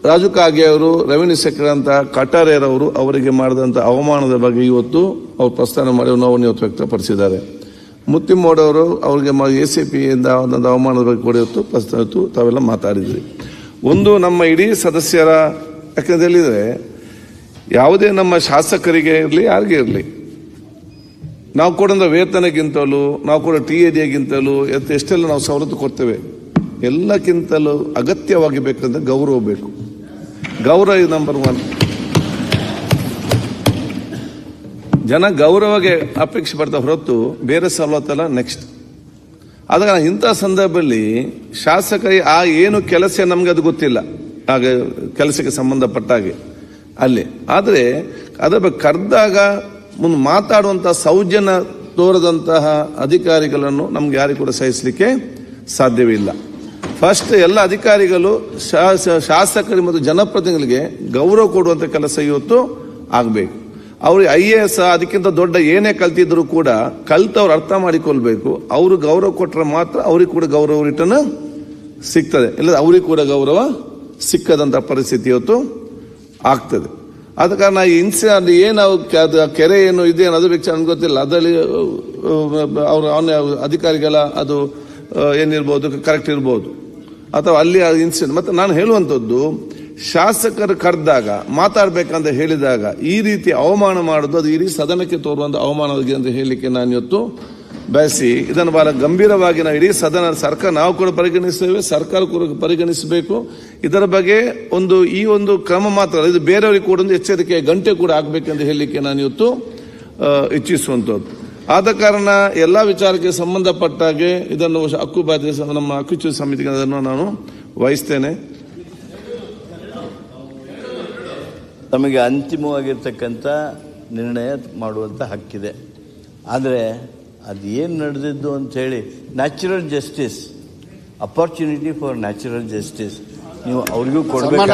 S7: ರಾಜು ಕಾಗೆ ಅವರು ರೆವಿನ್ಯೂ ಸೆಕ್ರೆಟರಿ ಅಂತ ಕಟಾರೇರವರು ಅವರಿಗೆ ಮಾಡಿದಂಥ ಅವಮಾನದ ಬಗ್ಗೆ ಇವತ್ತು ಅವರು ಪ್ರಸ್ಥಾನ ಮಾಡಿ ನೋವನ್ನು ಇವತ್ತು ವ್ಯಕ್ತಪಡಿಸಿದ್ದಾರೆ. ಮುತ್ತಿಮೋಡವರು ಅವ್ರಿಗೆ ಎ ಸಿ ಪಿಯಿಂದ ಒಂದೊಂದು ಅವಮಾನದ ಬಗ್ಗೆ ಕೂಡ ಇವತ್ತು ಪ್ರಸ್ತಾವ ಇವತ್ತು ತಾವೆಲ್ಲ ಮಾತಾಡಿದ್ರಿ. ಒಂದು ನಮ್ಮ ಇಡೀ ಸದಸ್ಯರ ಯಾಕಂದ್ರೆ ಹೇಳಿದರೆ, ಯಾವುದೇ ನಮ್ಮ ಶಾಸಕರಿಗೆ ಇರಲಿ, ಯಾರಿಗೆ ಇರಲಿ, ನಾವು ಕೊಡೋ ವೇತನಕ್ಕಿಂತಲೂ, ನಾವು ಕೊಡೋ ಟಿ ಎ ಡಿಗಿಂತಲೂ ಎಷ್ಟೆಲ್ಲ ನಾವು ಸವಲತ್ತು ಕೊಡ್ತೇವೆ, ಎಲ್ಲಕ್ಕಿಂತಲೂ ಅಗತ್ಯವಾಗಿ ಬೇಕಂದ್ರೆ ಗೌರವ ಬೇಕು. ಗೌರವ ಇದು ನಂಬರ್ ಒನ್ ಜನ ಗೌರವಗೆ ಅಪೇಕ್ಷೆ ಪಡ್ತಾ ಹೊರತು ಬೇರೆ ಸವಲತ್ತಲ್ಲ ನೆಕ್ಸ್ಟ್ ಆದಾಗ ಇಂಥ ಸಂದರ್ಭದಲ್ಲಿ ಶಾಸಕರಿಗೆ ಆ ಏನು ಕೆಲಸ ನಮಗೆ ಅದು ಗೊತ್ತಿಲ್ಲ. ಆಗ ಕೆಲಸಕ್ಕೆ ಸಂಬಂಧಪಟ್ಟ ಹಾಗೆ. ಅಲ್ಲಿ. ಆದರೆ ಅದರ ಬಗ್ಗೆ ಕರೆದಾಗ ಮುಂದೆ ಮಾತಾಡುವಂತಹ ಸೌಜನ್ಯ ತೋರದಂತಹ ಅಧಿಕಾರಿಗಳನ್ನು ನಮ್ಗೆ ಯಾರಿಗೂ ಕೂಡ ಸಹಿಸಲಿಕ್ಕೆ ಸಾಧ್ಯವಿಲ್ಲ ಫಸ್ಟ್ ಎಲ್ಲ ಅಧಿಕಾರಿಗಳು ಶಾಸ- ಶಾಸಕರು ಮತ್ತು ಜನಪ್ರತಿನಿಧಿಗಳಿಗೆ ಗೌರವ ಕೊಡುವಂತ ಕೆಲಸ ಇವತ್ತು ಆಗಬೇಕು. ಅವ್ರಿಗೆ ಐ ಎ ಎಸ್ ಅದಕ್ಕಿಂತ ದೊಡ್ಡ ಏನೇ ಕಲ್ತಿದ್ರು ಕೂಡ ಕಲ್ತವ್ರು ಅರ್ಥ ಮಾಡಿಕೊಳ್ಬೇಕು. ಅವರು ಗೌರವ ಕೊಟ್ಟರೆ ಮಾತ್ರ ಅವ್ರಿಗೆ ಕೂಡ ಗೌರವ ರಿಟರ್ನ್ ಸಿಗ್ತದೆ. ಇಲ್ಲ ಅವ್ರಿಗೆ ಕೂಡ ಗೌರವ ಸಿಕ್ಕದಂತ ಪರಿಸ್ಥಿತಿ ಇವತ್ತು ಆಗ್ತದೆ. ಆದ ಕಾರಣ ಅದು ಏನು ಕೆರೆ ಏನು ಇದೇನು ಅದು ಬೇಕು ನನಗೆ ಗೊತ್ತಿಲ್ಲ. ಅದರಲ್ಲಿ ಅವರು ಅವನ ಅಧಿಕಾರಿಗಳ ಅದು ಏನಿರ್ಬೋದು ಕರೆಕ್ಟ್ ಇರ್ಬೋದು. ಅಥವಾ ಅಲ್ಲಿ ಇನ್ಸಿಡೆಂಟ್ ಮತ್ತೆ ನಾನು ಹೇಳುವಂಥದ್ದು ಶಾಸಕರು ಕರೆದಾಗ, ಮಾತಾಡಬೇಕಂತ ಹೇಳಿದಾಗ, ಈ ರೀತಿ ಅವಮಾನ ಮಾಡೋದು, ಅದು ಇಡೀ ಸದನಕ್ಕೆ ತೋರುವಂತ ಅವಮಾನ ಅಂತ ಹೇಳಲಿಕ್ಕೆ ನಾನು ಇವತ್ತು ಬಯಸಿ, ಇದನ್ನು ಬಹಳ ಗಂಭೀರವಾಗಿ ನಾವು ಇಡೀ ಸದನ ಸರ್ಕಾರ, ನಾವು ಕೂಡ ಪರಿಗಣಿಸ್ತೇವೆ ಸರ್ಕಾರ ಕೂಡ ಪರಿಗಣಿಸಬೇಕು. ಇದರ ಬಗ್ಗೆ ಒಂದು, ಈ ಒಂದು ಕ್ರಮ ಮಾತ್ರ ಇದು ಬೇರೆಯವರಿಗೆ ಕೂಡ ಒಂದು ಎಚ್ಚರಿಕೆ, ಗಂಟೆ ಕೂಡ ಆಗಬೇಕೆಂದು ಹೇಳಲಿಕ್ಕೆ ನಾನು ಇವತ್ತು ಇಚ್ಛಿಸುವಂಥದ್ದು ಆದ ಕಾರಣ ಎಲ್ಲ ವಿಚಾರಕ್ಕೆ ಸಂಬಂಧಪಟ್ಟಾಗೆ ಇದನ್ನು ಹಕ್ಕು ಬಾಧ್ಯ ನಮ್ಮ ಹಕ್ಕುಚ್ಯುತಿ ಸಮಿತಿಗೆ ಅದನ್ನು ನಾನು ವಹಿಸ್ತೇನೆ.
S8: ತಮಗೆ ಅಂತಿಮವಾಗಿರ್ತಕ್ಕಂಥ ನಿರ್ಣಯ ಮಾಡುವಂಥ ಹಕ್ಕಿದೆ. ಆದರೆ ಅದು ಏನು ನಡೆದಿದ್ದು ಅಂಥೇಳಿ natural justice opportunity for natural justice ನೀವು ಅವ್ರಿಗೂ ಕೊಡ್ಬೇಕು.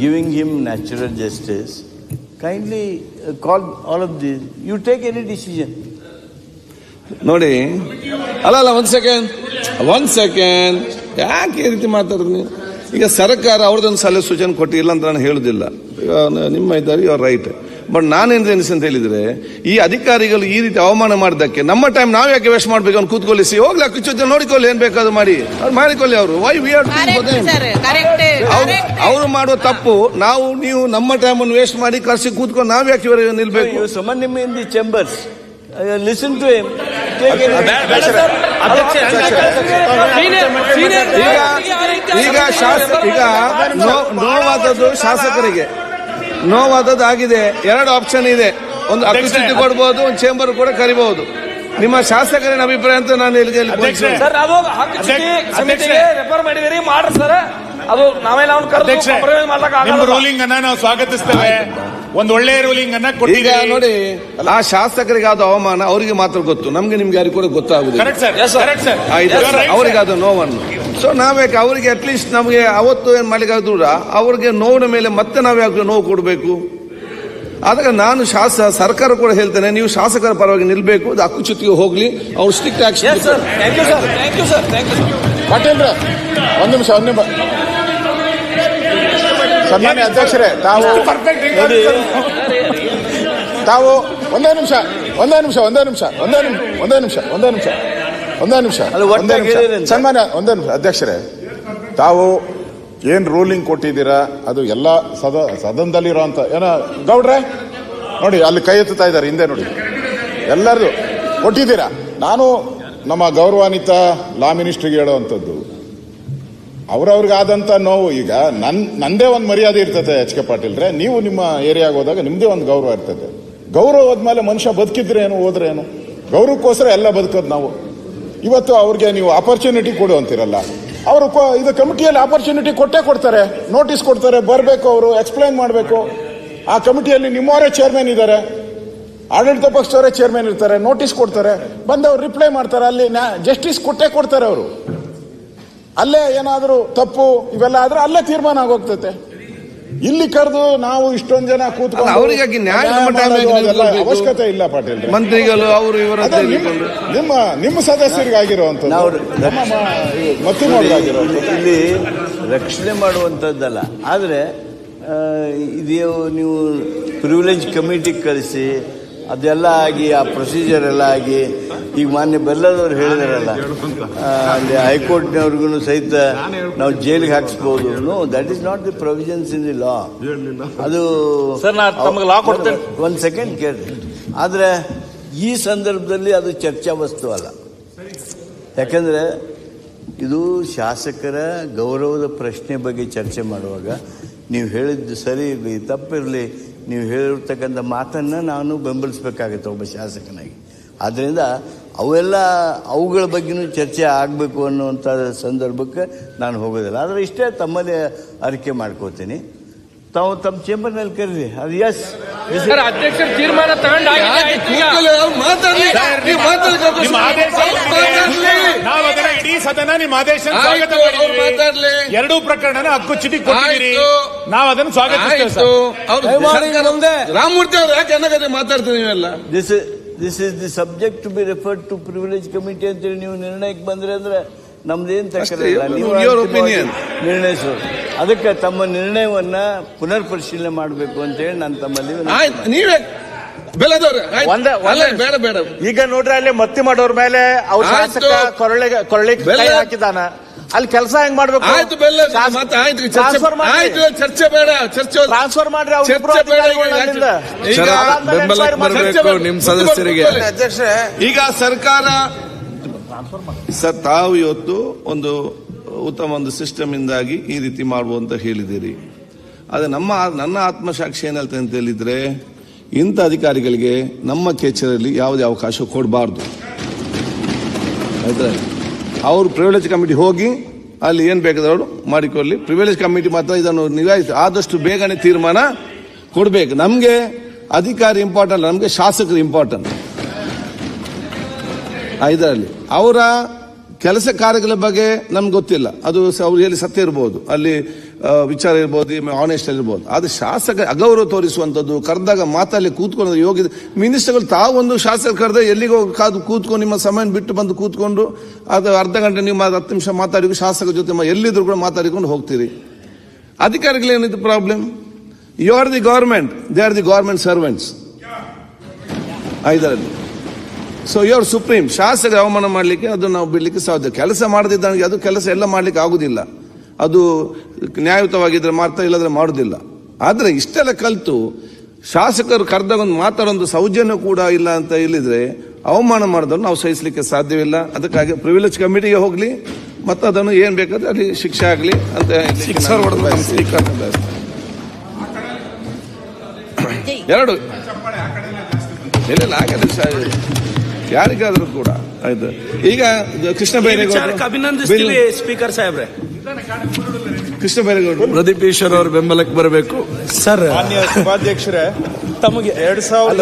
S7: ಗಿವಿಂಗ್ ಹಿಮ್ ನ್ಯಾಚುರಲ್ ಸಚಿವರು ಹೇಳ್ತಾರಲ್ಲ
S8: call all of this you take any decision.
S7: ನೋಡಿ. ಅಲ್ಲ ಅಲ್ಲ, ಒಂದ್ ಸೆಕೆಂಡ್ ಒಂದ್ ಸೆಕೆಂಡ್ ಯಾಕೆ ಈ ರೀತಿ ಮಾತಾಡಿದ್ನಿ ಈಗ ಸರ್ಕಾರ ಅವ್ರದ್ದೊಂದು ಸಲಹೆ ಸೂಚನೆ ಕೊಟ್ಟಿಲ್ಲ ಅಂತ ನಾನು ಹೇಳುದಿಲ್ಲ. ನಿಮ್ಮ ಇದ್ದಾರೆ ಯು ರೈಟ್ ಬಟ್ ನಾನೇನು ಎನಿಸ್ ಅಂತ ಹೇಳಿದ್ರೆ ಈ ಅಧಿಕಾರಿಗಳು ಈ ರೀತಿ ಅವಮಾನ ಮಾಡಿದಕ್ಕೆ ನಮ್ಮ ಟೈಮ್ ನಾವು ಯಾಕೆ ವೇಸ್ಟ್ ಮಾಡ್ಬೇಕು? ಅವ್ನು ಕೂತ್ಕೊಳ್ಳಿಸಿ ಹೋಗ್ಲಿ ಚುಚ್ಚ ನೋಡಿಕೊಳ್ಳಿ ಏನ್ ಬೇಕಾದ್ರು ಮಾಡಿ. ಅವ್ರು ಮಾಡಿಕೊಳ್ಳಿ ಅವರು. ವೈ ವಿ ಅವರು ಮಾಡುವ ತಪ್ಪು. ನಾವು ನೀವು ನಮ್ಮ ಟೈಮ್ ಅನ್ನು ವೇಸ್ಟ್ ಮಾಡಿ ಕರ್ಸಿ ಕೂತ್ಕೊಂಡು ನಾವು ಯಾಕೆ ಇವರು ನಿಲ್ಬೇಕು?
S8: You ನಿಮ್ಮ in the chambers listen to
S7: ಈಗ ಈಗ ಶಾಸಕ ಈಗ ನೋವಾದದ್ದು ಶಾಸಕರಿಗೆ. ನೋವಾದದ್ದು ಆಗಿದೆ ಎರಡು ಆಪ್ಷನ್ ಇದೆ. ಒಂದು ಅಕ್ಷಿ ಕೊಡ್ಬೋದು ಒಂದು ಚೇಂಬರ್ ಕೂಡ ಕರಿಬಹುದು. ನಿಮ್ಮ ಶಾಸಕರೇನ ಅಭಿಪ್ರಾಯ ಅಂತ ನಾನು ಇಲ್ಲಿ
S11: ರೆಫರ್ ಮಾಡಿದಿರಿ ಮಾಡ್ರಿ ಸರ್. ಅದು ನಾವೆಲ್ಲ ಅವ್ನು ಕರೆದು
S10: ಅಧ್ಯಕ್ಷೆ
S11: compromise ಮಾಡ್ಲಕ್
S10: ನಿಮ್ಮ
S11: ಆಗಲ್ಲ.
S10: ರೂಲಿಂಗ್ ಅನ್ನ ನಾವು ಸ್ವಾಗತಿಸ್ತೇವೆ. ಒಂದ್ ಒಳ್ಳೆ ರೂಲಿಂಗ್ ಅನ್ನ
S7: ಈಗ ನೋಡಿ ಆ ಶಾಸಕರಿಗೆ ಆದ ಅವಮಾನ ಅವರಿಗೆ ಮಾತ್ರ ಗೊತ್ತು. ನಮ್ಗೆ ನಿಮ್ಗೆ ಯಾರಿಗೂ ಕೂಡ ಗೊತ್ತಾಗುದಿಲ್ಲ.
S10: Correct sir
S11: Yes,
S10: correct sir
S7: ಅವರಿಗೆ ಅದು ನೋವನ್ನು. ಸೊ ನಾವ್ಯಾಕೆ ಅವರಿಗೆ ಅಟ್ಲೀಸ್ಟ್ ನಮಗೆ ಅವತ್ತು ಏನ್ ಮಾಡ್ಲಿಕ್ಕಾದ್ರು ಅವ್ರಿಗೆ ನೋವಿನ ಮೇಲೆ ಮತ್ತೆ ನಾವು ಯಾಕೆ ನೋವು ಕೊಡಬೇಕು? ಆದಾಗ ನಾನು ಶಾಸ ಸರ್ಕಾರ ಕೂಡ ಹೇಳ್ತೇನೆ ನೀವು ಶಾಸಕರ ಪರವಾಗಿ ನಿಲ್ಬೇಕು ಅದು ಚುತ್ತಿಗೆ ಹೋಗ್ಲಿ ಅವ್ರು strict action
S11: sir thank you sir thank you sir thank you
S1: Patil ಒಂದ್ ನಿಮಿಷ ಒಂದ್ ನಿಮಿಷ. ಸನ್ಮಾನ್ಯ ಅಧ್ಯಕ್ಷರೇ ತಾವು ತಾವು ಒಂದೇ ನಿಮಿಷ ಒಂದೇ ನಿಮಿಷ ಒಂದೇ ನಿಮಿಷ ಒಂದೇ ನಿಮಿಷ ಒಂದೇ ನಿಮಿಷ ಒಂದೇ ನಿಮಿಷ ಒಂದೇ ನಿಮಿಷ ಒಂದೇ ನಿಮಿಷ. ಸನ್ಮಾನ್ಯ ಒಂದೇ ನಿಮಿಷ ಅಧ್ಯಕ್ಷರೇ ತಾವು ಏನು ರೂಲಿಂಗ್ ಕೊಟ್ಟಿದ್ದೀರಾ? ಅದು ಎಲ್ಲ ಸದ ಸದನದಲ್ಲಿರೋ ಅಂತ ಏನ ಗೌಡ್ರೆ? ನೋಡಿ ಅಲ್ಲಿ ಕೈ ಎತ್ತುತ್ತಾ ಇದ್ದಾರೆ ಹಿಂದೆ ನೋಡಿ. ಎಲ್ಲರದು ಕೊಟ್ಟಿದ್ದೀರಾ? ನಾನು ನಮ್ಮ ಗೌರವಾನ್ವಿತ ಲಾ ಮಿನಿಸ್ಟ್ರಿಗೆ ಹೇಳುವಂಥದ್ದು ಅವ್ರವ್ರಿಗಾದಂಥ ನೋವು ಈಗ ನನ್, ನಂದೇ ಒಂದು ಮರ್ಯಾದೆ ಇರ್ತದೆ ಎಚ್ ಕೆ ಪಾಟೀಲ್ರೆ ನೀವು ನಿಮ್ಮ ಏರಿಯಾಗೆ ಹೋದಾಗ ನಿಮ್ಮದೇ ಒಂದು ಗೌರವ ಇರ್ತದೆ. ಗೌರವ ಹೋದ್ಮೇಲೆ ಮನುಷ್ಯ ಬದುಕಿದ್ರೆ ಏನು, ಹೋದ್ರೆ ಏನು? ಗೌರವಕ್ಕೋಸ್ಕರ ಎಲ್ಲ ಬದುಕೋದು ನಾವು. ಇವತ್ತು ಅವ್ರಿಗೆ ನೀವು ಆಪರ್ಚುನಿಟಿ ಕೊಡು ಅಂತಿರಲ್ಲ. ಅವರು ಇದು ಕಮಿಟಿಯಲ್ಲಿ ಆಪರ್ಚುನಿಟಿ ಕೊಟ್ಟೇ ಕೊಡ್ತಾರೆ. ನೋಟಿಸ್ ಕೊಡ್ತಾರೆ, ಬರಬೇಕು ಅವರು ಎಕ್ಸ್ಪ್ಲೈನ್ ಮಾಡಬೇಕು. ಆ ಕಮಿಟಿಯಲ್ಲಿ ನಿಮ್ಮವರೇ ಚೇರ್ಮನ್ ಇದ್ದಾರೆ ಆಡಳಿತ ಪಕ್ಷದವರೇ ಚೇರ್ಮನ್ ಇರ್ತಾರೆ ನೋಟಿಸ್ ಕೊಡ್ತಾರೆ. ಬಂದವರು ರಿಪ್ಲೈ ಮಾಡ್ತಾರೆ, ಅಲ್ಲಿ ಜಸ್ಟಿಸ್ ಕೊಟ್ಟೇ ಕೊಡ್ತಾರೆ ಅವರು. ಅಲ್ಲೇ ಏನಾದರೂ ತಪ್ಪು ಇವೆಲ್ಲ ಆದ್ರೆ ಅಲ್ಲೇ ತೀರ್ಮಾನ ಆಗೋಗ್ತೈತೆ. ಇಲ್ಲಿ ಕರೆದು ನಾವು ಇಷ್ಟೊಂದು ಜನ ಕೂತ್ಕೊಂಡು
S7: ಅವರಿಗೆ ನ್ಯಾಯ.
S1: ಅವಶ್ಯಕತೆ ಇಲ್ಲ ಪಾಟೀಲ್
S7: ಮಂತ್ರಿಗಳು ಅವರು ಇವರ
S1: ನಿಮ್ಮ ನಿಮ್ಮ ಸದಸ್ಯರಿಗಾಗಿರುವಂತ
S8: ಇಲ್ಲಿ ರಕ್ಷಣೆ ಮಾಡುವಂಥದ್ದಲ್ಲ. ಆದರೆ ಇದು ನೀವು ಪ್ರಿವಿಲೇಜ್ ಕಮಿಟಿಗೆ ಕಳಿಸಿ ಅದೆಲ್ಲ ಆಗಿ ಆ ಪ್ರೊಸೀಜರ್ ಎಲ್ಲ ಆಗಿ ಈಗ ಮಾನ್ಯ ಬೆಲ್ಲದವ್ರು ಹೇಳಿದಾರಲ್ಲ ಆ, ಅಲ್ಲಿ ಹೈಕೋರ್ಟ್ನವ್ರಿಗೂ ಸಹಿತ ನಾವು ಜೈಲಿಗೆ ಹಾಕಿಸ್ಬೋದು. That is not the provisions in the law ಅದು ಒಂದು ಸೆಕೆಂಡ್ ಕೇಳಿ ಆದರೆ ಈ ಸಂದರ್ಭದಲ್ಲಿ ಅದು ಚರ್ಚಾ ವಸ್ತು ಅಲ್ಲ. ಯಾಕಂದ್ರೆ ಇದು ಶಾಸಕರ ಗೌರವದ ಪ್ರಶ್ನೆ ಬಗ್ಗೆ ಚರ್ಚೆ ಮಾಡುವಾಗ ನೀವು ಹೇಳಿದ್ದು ಸರಿ ಇರಲಿ ತಪ್ಪಿರಲಿ ನೀವು ಹೇಳಿರ್ತಕ್ಕಂಥ ಮಾತನ್ನು ನಾನು ಬೆಂಬಲಿಸಬೇಕಾಗುತ್ತೆ ಒಬ್ಬ ಶಾಸಕನಾಗಿ. ಆದ್ದರಿಂದ ಅವೆಲ್ಲ ಅವುಗಳ ಬಗ್ಗೆನೂ ಚರ್ಚೆ ಆಗಬೇಕು ಅನ್ನುವಂಥ ಸಂದರ್ಭಕ್ಕೆ ನಾನು ಹೋಗೋದಿಲ್ಲ. ಆದರೆ ಇಷ್ಟೇ ತಮ್ಮಲ್ಲಿ ಅರಿಕೆ ಮಾಡ್ಕೋತೀನಿ. ತಾವು ತಮ್ಮ ಚೇಂಬರ್ನಲ್ಲಿ ಕರೀರಿ. ಅದು ಎಸ್
S11: ಸರ್ ಅಧ್ಯಕ್ಷರ ತೀರ್ಮಾನ
S10: ನಿಮ್ಮ ಆದೇಶ ನಾವು ಅದನ್ನ ಇಡೀ ಸದನ ನಿಮ್ಮ ಆದೇಶ ಎರಡೂ ಪ್ರಕರಣನ ಹಕ್ಕು ಚಿಟಿ ಕೊಟ್ಟಿದ್ದೀರಿ. ನಾವು ಅದನ್ನು ಸ್ವಾಗತಿಸ್ತೇವೆ ಸರ್.
S7: ರಾಮಮೂರ್ತಿ ಅವ್ರು ಯಾಕೆ ಮಾತಾಡ್ತೀವಿ ನೀವೆಲ್ಲ?
S8: This this is the subject to be referred to privilege committee ಅಂತೇಳಿ ನೀವು ನಿರ್ಣಯಕ್ಕೆ ಬಂದ್ರೆ ಅಂದ್ರೆ ನಮ್ದೇನ್ ತಕರಿಲ್ಲ
S7: ಇಲ್ಲ.
S8: ನೀವು. ನಿರ್ಣಯಿಸೋದು ಅದಕ್ಕೆ ತಮ್ಮ ನಿರ್ಣಯವನ್ನ ಪುನರ್ ಪರಿಶೀಲನೆ ಮಾಡಬೇಕು ಅಂತೇಳಿ ನಾನು ತಮ್ಮಲ್ಲಿ
S7: ನೀವೇ ಬೇಡ ಬೇಡ.
S3: ಈಗ ನೋಡ್ರಿ ಅಲ್ಲಿ ಮತ್ತಿ ಮಾಡೋರ್ ಮೇಲೆ ಅವ್ರ ಕೊರಳಿಗೆ ಕೊರಳಿಗೆ ಹಾಕಿದಾನ ಅಲ್ಲಿ ಕೆಲಸ ಹೆಂಗ್ ಮಾಡ್ಬೇಕು?
S7: ಆಯ್ತು ಬೆಲ್ಲ ಮತ್ತೆ ಆಯ್ತು ಚರ್ಚೆ
S3: ಟ್ರಾನ್ಸ್ಫರ್
S7: ಆಯ್ತು ಚರ್ಚೆ ಬೇಡ ಚರ್ಚೆ
S3: ಟ್ರಾನ್ಸ್ಫರ್ ಮಾಡ್ರಿ ಅವ್ರ
S7: ಚರ್ಚೆ ಬೇಡ.
S2: ನಿಮ್ ಸದಸ್ಯರಿಗೆ.
S7: ಈಗ ಸರ್ಕಾರ ಸರ್ ತಾವು ಇವತ್ತು ಒಂದು ಉತ್ತಮ ಒಂದು ಸಿಸ್ಟಮ್ ಇಂದಾಗಿ ಈ ರೀತಿ ಮಾಡುವಂತ ಹೇಳಿದ್ದೀರಿ. ಅದು ನಮ್ಮ ನನ್ನ ಆತ್ಮಸಾಕ್ಷಿ ಏನ್ ಹೇಳ್ತೇನೆ ಅಂತ ಹೇಳಿದ್ರೆ ಇಂಥ ಅಧಿಕಾರಿಗಳಿಗೆ ನಮ್ಮ ಕೇಚರಲ್ಲಿ ಯಾವುದೇ ಅವಕಾಶ ಕೊಡಬಾರ್ದು. ಆಯ್ತಾ? ಅವರು ಪ್ರಿವಿಲೇಜ್ ಕಮಿಟಿ ಹೋಗಿ ಅಲ್ಲಿ ಏನು ಬೇಕಾದವರು ಮಾಡಿಕೊಳ್ಳಿ. ಪ್ರಿವಿಲೇಜ್ ಕಮಿಟಿ ಮಾತ್ರ ಇದನ್ನು ನಿಭಾಯಿಸಿ. ಆದಷ್ಟು ಬೇಗನೆ ತೀರ್ಮಾನ ಕೊಡಬೇಕು. ನಮಗೆ ಅಧಿಕಾರಿ ಇಂಪಾರ್ಟೆಂಟ್ ನಮಗೆ ಶಾಸಕರು ಇಂಪಾರ್ಟೆಂಟ್ ಇದರಲ್ಲಿ. ಅವರ ಕೆಲಸ ಕಾರ್ಯಗಳ ಬಗ್ಗೆ ನಮ್ಗೆ ಗೊತ್ತಿಲ್ಲ. ಅದು ಅವ್ರು ಹೇಳಿ ಸತ್ಯ ಇರ್ಬೋದು. ಅಲ್ಲಿ ವಿಚಾರ ಇರ್ಬೋದು ಆನೆಸ್ಟ್ ಇರ್ಬೋದು. ಆದ್ರೆ ಶಾಸಕ ಅಗೌರವ ತೋರಿಸುವಂಥದ್ದು, ಕರೆದಾಗ ಮಾತಲ್ಲಿ ಕೂತ್ಕೊಂಡು ಯೋಗ್ಯ ಮಿನಿಸ್ಟರ್ಗಳು ತಾವೊಂದು ಶಾಸಕ ಕರೆದ ಎಲ್ಲಿಗೋ ಕಾದು ಕೂತ್ಕೊಂಡು ನಿಮ್ಮ ಸಮಯ ಬಿಟ್ಟು ಬಂದು ಕೂತ್ಕೊಂಡು, ಅದು ಅರ್ಧ ಗಂಟೆ ನೀವು ಹತ್ತು ನಿಮಿಷ ಮಾತಾಡಿ ಶಾಸಕ ಜೊತೆ ಎಲ್ಲಿದ್ರು ಕೂಡ ಮಾತಾಡಿಕೊಂಡು ಹೋಗ್ತೀರಿ. ಅಧಿಕಾರಿಗಳೇನಿದು problem you are the government they are the government servants ಇದರಲ್ಲಿ ಸೊ ಯುವರ್ ಸುಪ್ರೀಂ ಶಾಸಕ ಅವಮಾನ ಮಾಡಲಿಕ್ಕೆ ಅದು ನಾವು ಬಿಡಲಿಕ್ಕೆ ಸಾಧ್ಯ. ಕೆಲಸ ಮಾಡದಿದ್ದಂಗೆ ಅದು ಕೆಲಸ ಎಲ್ಲ ಮಾಡ್ಲಿಕ್ಕೆ ಆಗುದಿಲ್ಲ. ಅದು ನ್ಯಾಯಯುತವಾಗಿದ್ದರೆ ಮಾಡ್ತಾ ಇಲ್ಲದ್ರೆ ಮಾಡೋದಿಲ್ಲ ಆದರೆ ಇಷ್ಟೆಲ್ಲ ಕಲಿತು ಶಾಸಕರು ಕರೆದಾಗ ಒಂದು ಮಾತಾಡೋದು ಸೌಜನ್ಯ ಕೂಡ ಇಲ್ಲ ಅಂತ ಹೇಳಿದ್ರೆ ಅವಮಾನ ಮಾಡಿದ್ರು ನಾವು ಸಹಿಸಲಿಕ್ಕೆ ಸಾಧ್ಯವಿಲ್ಲ ಅದಕ್ಕಾಗಿ ಪ್ರಿವಿಲೇಜ್ ಕಮಿಟಿಗೆ ಹೋಗ್ಲಿ ಮತ್ತು ಅದನ್ನು ಏನು ಬೇಕಾದ್ರೆ ಅಲ್ಲಿ ಶಿಕ್ಷೆ ಆಗಲಿ ಅಂತ. ಎರಡು ಇಲ್ಲ ಆಗಲ್ಲ. ಯಾರಿಗಾದ್ರೂ ಕೂಡ. ಆಯ್ತು. ಈಗ ಕೃಷ್ಣ ಬೈರೇಗೌಡರು
S11: ಅಭಿನಂದಿಸ್ತೀವಿ ಸ್ಪೀಕರ್ ಸಾಹೇಬ್ರೆ.
S7: ಕೃಷ್ಣ ಬೈರೇಗೌಡರು
S9: ಪ್ರದೀಪ್ ಈಶ್ವರ್ ಅವ್ರ ಬೆಂಬಲಕ್ಕೆ ಬರಬೇಕು.
S2: ಮಾನ್ಯ ಉಪಾಧ್ಯಕ್ಷರೇ
S11: ತಮಗೆ
S2: ಎರಡ್ ಸಾವಿರದ